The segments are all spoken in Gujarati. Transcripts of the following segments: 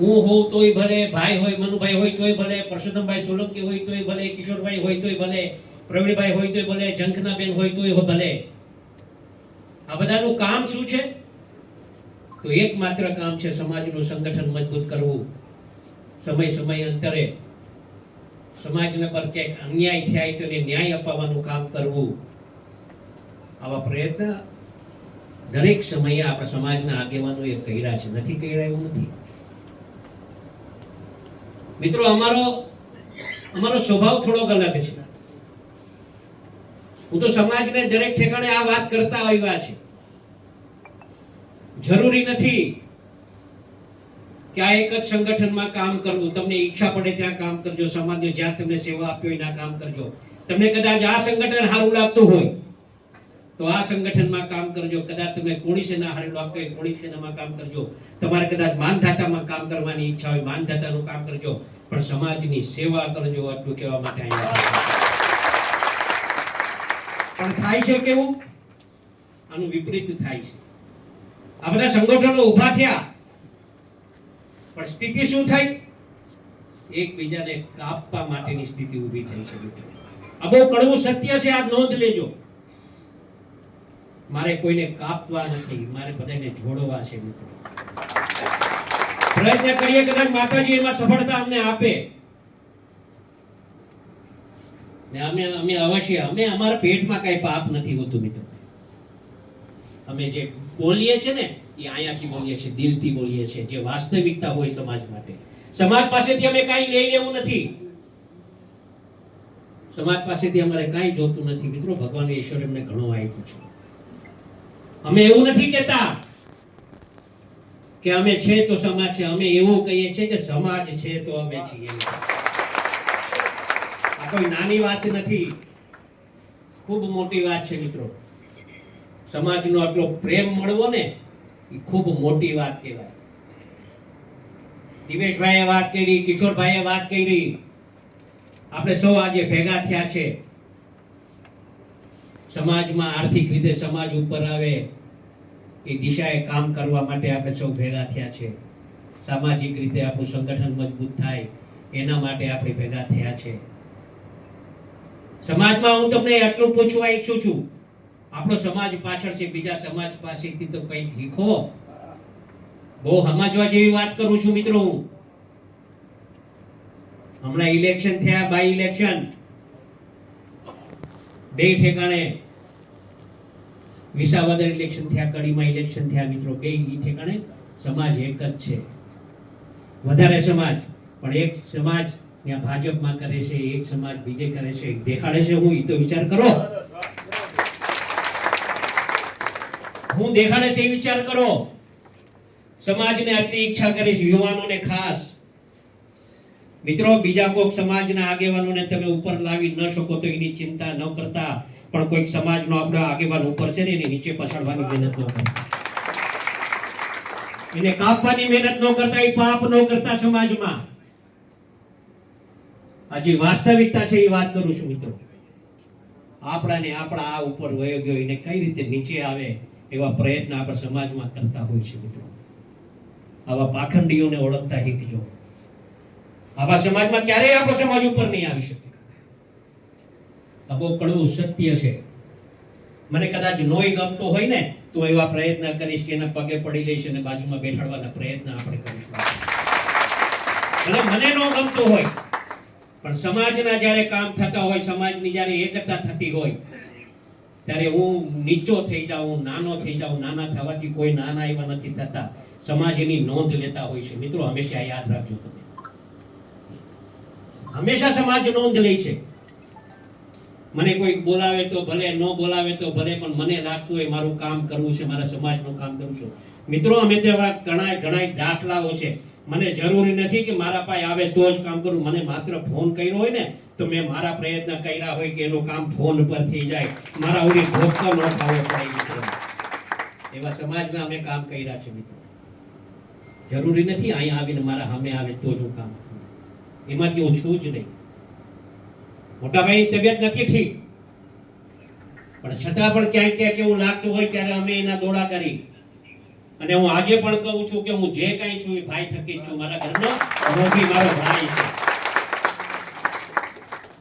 હું હોઉં તોય ભલે, ભાઈ હોય, મનુભાઈ હોય તોય ભલે, પરસોત્તમભાઈ સોલંકી હોય તોય ભલે, કિશોરભાઈ હોય તોય ભલે, પ્રવીણભાઈ હોય તોય ભલે જંખનાબેન હોય તોય ભલે. આ બધાનું કામ શું છે? તો એકમાત્ર કામ છે સમાજનું સંગઠન મજબૂત કરવું. સમય સમય અંતરે સમાજને પર ક્યાંક અન્યાય થાય તો એને ન્યાય અપાવવાનું કામ કરવું. આવા પ્રયત્ન દરેક સમયે આપણા સમાજના આગેવાનોએ કર્યા છે. નથી કર્યા એવું નથી. મિત્રો, અમારો અમારો સ્વભાવ થોડોક અલગ છે. હું તો સમાજને દરેક ઠેકાણે આ વાત કરતા આવ્યા છે. જરૂરી નથી કે આ એક જ સંગઠનમાં કામ કરવું. તમને ઈચ્છા પડે ત્યાં કામ કરજો. સમાજને જ્યાં તમને સેવા આપી હોય ત્યાં કામ કરજો. તમને કદાચ આ સંગઠન સારું લાગતું હોય. તો આ સંગઠનમાં કામ કરજો. કદાચ તમે કોણી સેના હારે હોય કોળી સેનામાં કામ કરજો. તમારે કદાચ માનધાતામાં કામ કરવાની ઈચ્છા હોય, માનધાતાનું કામ કરજો. પણ સમાજની સેવા કરજો આટલું કહેવા માટે પણ થાય છે કેવું? આનું વિપરીત થાય છે. આ બધા સંગઠનો ઊભા થયા. પણ સ્થિતિ શું થઈ? એકબીજાને કાપવા માટેની સ્થિતિ ઊભી થઈ છે આ બહુ કડવું સત્ય છે, આ નોંધ લેજો. મારે કોઈને કાપવા નથી, મારે બધાને જોડવા છે મિત્રો. પ્રયત્ન કરીએ કદાચ માતાજી એમાં સફળતા અમને આપે. ને અમે અમે અવશ્ય, અમે અમારા પેટમાં કઈ પાપ નથી હોતું મિત્રો. અમે જે બોલીએ છે ને, એ અહીંયાથી બોલીએ છીએ, દિલથી બોલીએ છીએ, જે વાસ્તવિકતા હોય સમાજ માટે. સમાજ પાસેથી અમે કાંઈ લઈ લેવું નથી. સમાજ પાસેથી અમારે કાંઈ જોતું નથી. મિત્રો, ભગવાન ઈશ્વર એમને ઘણું આપ્યું છે. અમે એવું નથી કહેતા કે અમે છે તો સમાજ છે. અમે એવું કહીએ છીએ કે સમાજ છે તો અમે છીએ. આ કોઈ નાની વાત નથી. ખૂબ મોટી વાત છે મિત્રો. સમાજનો આટલો પ્રેમ મળવો ને, એ ખૂબ મોટી વાત કહેવાય. દિવેશભાઈએ વાત કરી, કિશોરભાઈએ વાત કરી. આપણે સૌ આજે ભેગા થયા છે. સમાજમાં આર્થિક રીતે સમાજ ઉપર આવે, એ દિશાએ કામ કરવા માટે આપણે સૌ ભેગા થયા છે. સામાજિક રીતે આપણું સંગઠન મજબૂત થાય, એના માટે આપણે ભેગા થયા છે. સમાજમાં હું તમને એટલું પૂછવા ઈચ્છું છું. આપણો સમાજ પાછળ છે, બીજા સમાજ પાસેથી તો કંઈક શીખો. બહુ સમજવા જેવી વાત કરું છું મિત્રો હું. હમણાં ઇલેક્શન થયા બાય ઇલેક્શન બે ઠેકાણે વિસાવદર ઇલેક્શન થયા, કડીમાં ઇલેક્શન થયા, મિત્રો. બે ઠેકાણે સમાજ એક જ છે. વધારે સમાજ, પણ એક સમાજ ત્યાં ભાજપમાં કરે છે, એક સમાજ બીજે કરે છે દેખાડે છે. હું એ તો વિચાર કરો. હું દેખાડે છે એ વિચાર કરો. સમાજને આટલી ઈચ્છા કરીશ યુવાનોને ખાસ. મિત્રો, બીજા કોઈક સમાજના આગેવાનોને તમે ઉપર લાવી ન શકો તો એની ચિંતા ન કરતા. પણ કોઈક સમાજનો આપણો આગેવાન ઉપર છે ને એને નીચે પછાડવાની મહેનત ન કરતા. એને કાપવાની મહેનત ન કરતા, એ પાપ ન કરતા સમાજમાં. આજે વાસ્તવિકતા છે એ વાત કરું છું મિત્રો. આપણાને આપણા આ ઉપર વયો ગયો એને કઈ રીતે નીચે આવે એવા પ્રયત્ન આપણા સમાજમાં કરતા હોય છે મિત્રો. આવા પાખંડીઓને ઓળખતા શીખજો. આવા સમાજમાં ક્યારેય આપણો સમાજ ઉપર નહીં આવી શકે. બહુ કડવું સત્ય છે. મને કદાચ નોય ગમતો હોય ને, તો એવા પ્રયત્ન કરીશ કે એના પગે પડી લઈશ અને બાજુમાં બેઠાડવાના પ્રયત્ન આપણે કરીશું. અને મને નો ગમતો હોય, પણ સમાજના જ્યારે કામ થતા હોય, સમાજની જ્યારે એકતા થતી હોય, ત્યારે હું નીચો થઈ જાઉં નાનો થઈ જાઉં, નાના થવાથી કોઈ નાના એવા નથી થતા. સમાજ એની નોંધ લેતા હોય છે. મિત્રો, હંમેશા યાદ રાખજો તમે. હંમેશા સમાજ નોંધ લે છે. મને કોઈ બોલાવે તો ભલે, ન બોલાવે તો ભલે, પણ મને લાગતું હોય મારું કામ કરવું છે, મારા સમાજનું કામ કરવું છે. મિત્રો, અમે તો એવા ઘણા ઘણા દાખલાઓ છે. મને જરૂરી નથી કે મારા પાસે આવે તો જ કામ કરું. મને માત્ર ફોન કર્યો હોય ને, તો મેં મારા પ્રયત્ન કર્યા હોય કે એનું કામ ફોન પર થઈ જાય. મારા ઉડી ભોગતો ન ખાવો પડે, મિત્રો. એવા સમાજના અમે કામ કર્યા છે, મિત્રો. જરૂરી નથી અહીંયા આવીને મારા સામે આવે તો જ હું કામ એમાંથી હું છું જ નહીં. મોટા ભાઈની તબિયત નથી ઠીક. પણ છતાં પણ ક્યાંક ક્યાંક એવું લાગતું હોય ત્યારે અમે એના દોડા કરી. અને હું આજે પણ કહું છું કે હું જે કાંઈ છું એ ભાઈ થકી છું. મારા ઘરનો મારો ભાઈ છે.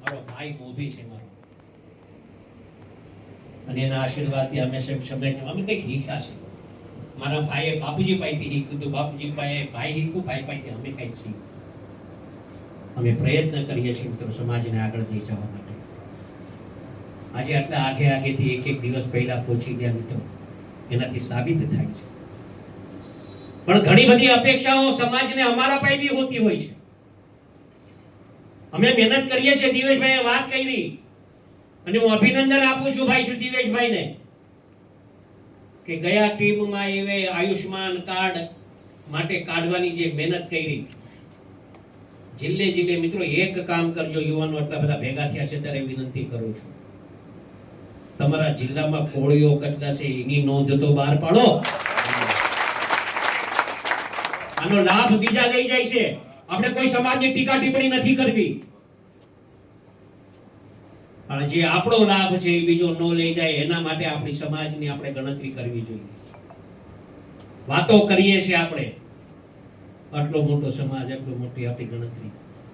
મારો ભાઈ મોભી છે મારો. અને એના આશીર્વાદથી અમે સમજાય અમે કંઈક શીખ્યા છે. મારા ભાઈએ બાપુજી પાસેથી શીખ્યું હતું. બાપુજી પાસે ભાઈ શીખ્યું, ભાઈ પાસેથી અમે કંઈક શીખ્યું. અમે પ્રયત્ન કરીએ છીએ મિત્રો સમાજને આગળ લઈ જવા માટે. આજે આટલા આઠે આઠેથી એક એક દિવસ પહેલા પહોંચી ગયા મિત્રો. એનાથી સાબિત થાય છે. પણ ઘણી બધી અપેક્ષાઓ સમાજને અમારા પાસે બી હોતી હોય છે. અમે મહેનત કરીએ છીએ, દિવેશભાઈએ વાત કરી. અને હું અભિનંદન આપું છું ભાઈ શ્રી દિવેશભાઈને કે ગયા ટીમમાં એવે આયુષ્માન કાર્ડ માટે કાઢવાની જે મહેનત કરી. જિલ્લે જિલ્લે મિત્રો એક કામ કરજો યુવાનો એટલા બધા ભેગા થયા છે, ત્યારે વિનંતી કરું છું. તમારા જિલ્લામાં કોળીઓ કેટલા છે, એની નોંધ તો બહાર પાડો. આનો લાભ બીજા લઈ જાય છે. આપણે કોઈ સમાજની ટીકા ટિપ્પણી નથી કરવી. પણ જે આપણો લાભ છે, એ બીજો ન લઈ જાય, એના માટે આપણી સમાજની આપણે ગણતરી કરવી જોઈએ. વાતો કરીએ છીએ આપણે. આટલો મોટો સમાજ, આટલો મોટી આપણી ગણતરી.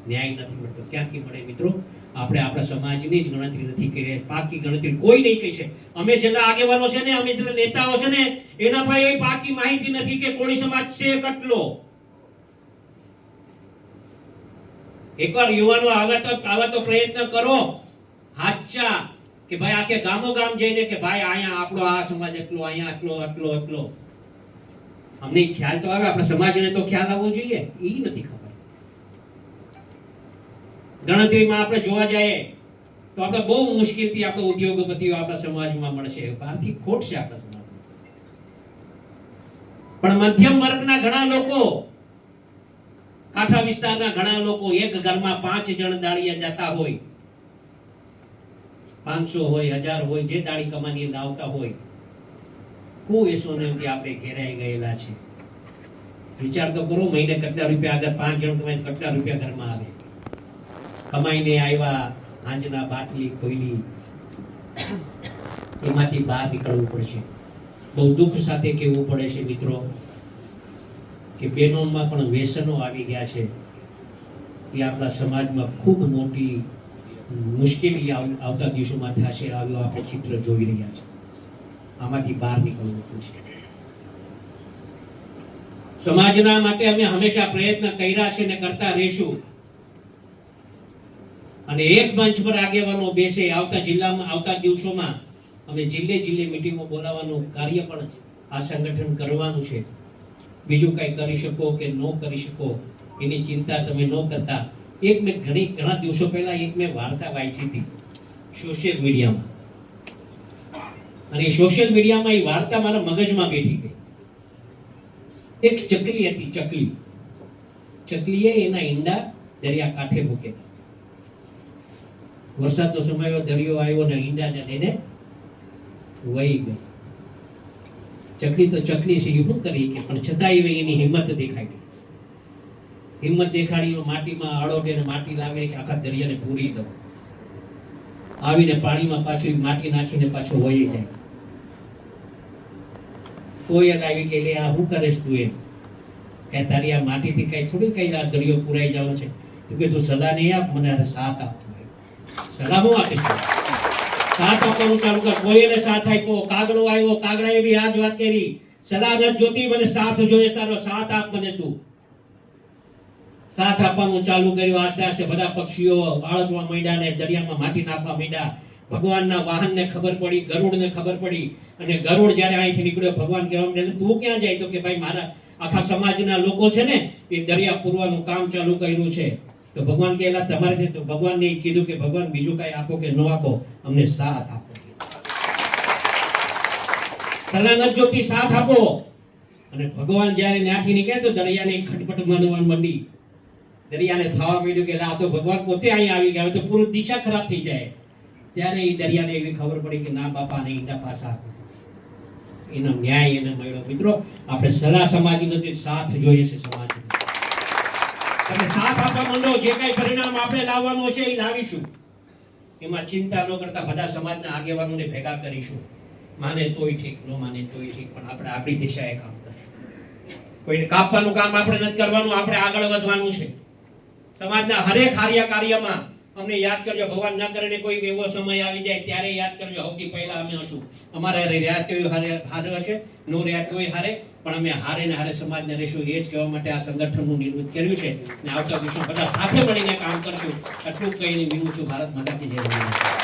ન્યાય નથી મળતો. ક્યાંથી મળે મિત્રો? આપણે આપણા સમાજની જ ગણતરી નથી કરી પાકી ગણતરી કોઈ નહીં કહી છે અમે જેટલા આગેવાનો છે ને, અમે જેટલા નેતાઓ છે ને, એના પાસે પાકી માહિતી નથી કે કોળી સમાજ છે કેટલો. એકવાર યુવાનો આવા તો આવા તો પ્રયત્ન કરો. હાચા કે ભાઈ આખે ગામો ગામ જઈને કે ભાઈ અહીંયા આપણો આ સમાજ એટલો, અહીંયા આટલો આટલો આટલો અમને ખ્યાલ તો આવે, આપણા સમાજને તો ખ્યાલ આવવો જોઈએ. એ નથી ખબર. ગણતરીમાં આપણે જોવા જઈએ, તો આપણે બહુ મુશ્કેલથી આપણે ઉદ્યોગપતિઓ આપણા સમાજમાં મળશે. બહારથી ખોટ છે આપણા સમાજમાં. પણ મધ્યમ વર્ગના ઘણા લોકો, કાંઠા વિસ્તારના ઘણા લોકો એક ઘરમાં પાંચ જણ દાળિયા જતા હોય. પાંચસો હોય, હજાર હોય, જે દાળી કમાની લાવતા હોય. કોઈ એસો નથી આપણે ઘેરાઈ ગયેલા છે. વિચાર તો કરો, મહિને કેટલા રૂપિયા આગળ પાંચ જણ કમાય કેટલા રૂપિયા ઘરમાં આવે. કમાઈને આવ્યા આંજના બાટલી ખોઈલી એમાંથી બહાર નીકળવું પડશે. બહુ દુઃખ સાથે કહેવું પડે છે મિત્રો કે બહેનોમાં પણ વ્યસનો આવી ગયા છે. એ આપણા સમાજમાં ખૂબ મોટી મુશ્કેલી આવ- આવતા દિવસોમાં થશે, આવ્યું આપણે ચિત્ર જોઈ રહ્યા છે. આમાંથી બહાર નીકળવું સમાજના માટે અમે હંમેશા પ્રયત્ન કર્યા છે ને કરતા રહીશું. અને એક મંચ પર આગેવાનો બેસે આવતા જિલ્લામાં, આવતા દિવસોમાં અમે જિલ્લે જિલ્લે મિટિંગો બોલાવવાનું કાર્ય પણ આ સંગઠન કરવાનું છે. બીજું કંઈ કરી શકો કે ન કરી શકો, એની ચિંતા તમે ન કરતા. એક મેં ઘણી, ઘણા દિવસો પહેલા એક મેં વાર્તા વાંચી હતી સોશિયલ મીડિયામાં. અને સોશિયલ મીડિયામાં એ વાર્તા મારા મગજમાં બેઠી ગઈ. એક ચકલી હતી, ચકલી. ચકલીએ એના ઈંડા દરિયા કાંઠે મૂકેલા વરસાદનો સમય દરિયો આવ્યો ને ઈંડા લઈને વહી ગઈ ચકલી તો ચકલી છે શું કરી કે, પણ છતાંય એની હિંમત દેખાડી હિંમત દેખાડી માટીમાં આળોટે ને માટી લાવીને કે આખા દરિયાને પૂરી દઉં. આવીને પાણીમાં પાછું માટી નાખીને પાછો વહી જાય. કોયલ આવી કે લે, આ શું કરેશ તું એમ. કે તારી આ માટીથી કઈ થોડી કઈ આ દરિયો પુરાઈ જવો છે. તું કે તું સલાહ નહીં આપ, મને અરે સાથ આપતો. સલાહ હું આપીશ સાથ આપવાનું ચાલુ કર. કોઈને સાથ આપ્યો, કાગડો આવ્યો, કાગડાએ બી આ જ વાત કરી. સલાહ નથી જોતી, મને સાથ જોઈએ તારો, સાથ આપ મને તું. સાથ આપવાનું ચાલુ કર્યું. આસ્તે આસ્તે બધા પક્ષીઓ બાળકવા માંડ્યા ને દરિયામાં માટી નાખવા માંડ્યા. ભગવાનના વાહનને ખબર પડી, ગરુડને ખબર પડી અને ગરુડ જ્યારે અહીંથી નીકળ્યો, ભગવાન કહેવા તું ક્યાં જાય? તો કે, ભાઈ, મારા આખા સમાજના લોકો છે ને, એ દરિયા પૂરવાનું કામ ચાલુ કર્યું છે. તો ભગવાન કહેલા, તમારે તો ભગવાનને કીધું કે, ભગવાન, બીજું કઈ આપો કે ન આપો, અમને સાથ આપો. સલામત જોતી સાથ આપો. અને ભગવાન જ્યારે ત્યાંથી નીકળે તો દરિયાને ખટપટ મનવા મંડી. દરિયાને થવા માંડ્યું કે આ તો ભગવાન પોતે અહીં આવી ગયા તો પૂરું દિશા ખરાબ થઈ જાય. ત્યારે એ દરિયાને એવી ખબર પડી કે ના બાપા ને ઈંડા પાછા. એનો ન્યાય એને મળ્યો. મિત્રો, આપણે સલાહ સમાજી નથી સાથ જોઈએ છે સમાજ તમે સાથ આપવા માંડો, જે કઈ પરિણામ આપણે લાવવાનું છે એ લાવીશું. એમાં ચિંતા ન કરતા બધા સમાજના આગેવાનોને ભેગા કરીશું. માને તોય ઠીક, ન માને તોય ઠીક, પણ આપણે આપણી દિશાએ કામ કરશું. કોઈને કાપવાનું કામ આપણે નથી કરવાનું, આપણે આગળ વધવાનું છે. સમાજના હરેક કાર્ય કાર્યમાં અમને યાદ કરજો, ભગવાન ના કરીને કોઈ એવો સમય આવી જાય ત્યારે યાદ કરજો. સૌથી પહેલા અમે હશું. અમારે રહ્યા કોઈ હારે હારે હશે, નો રહ્યા કોઈ હારે, પણ અમે હારે ને હારે સમાજને રહીશું. એ જ કહેવા માટે આ સંગઠનનું નિર્મિત કર્યું છે. ને આવતા દિવસો બધા સાથે મળીને કામ કરશું. એટલું કહીને વિનું છું, ભારત માતા કી જય.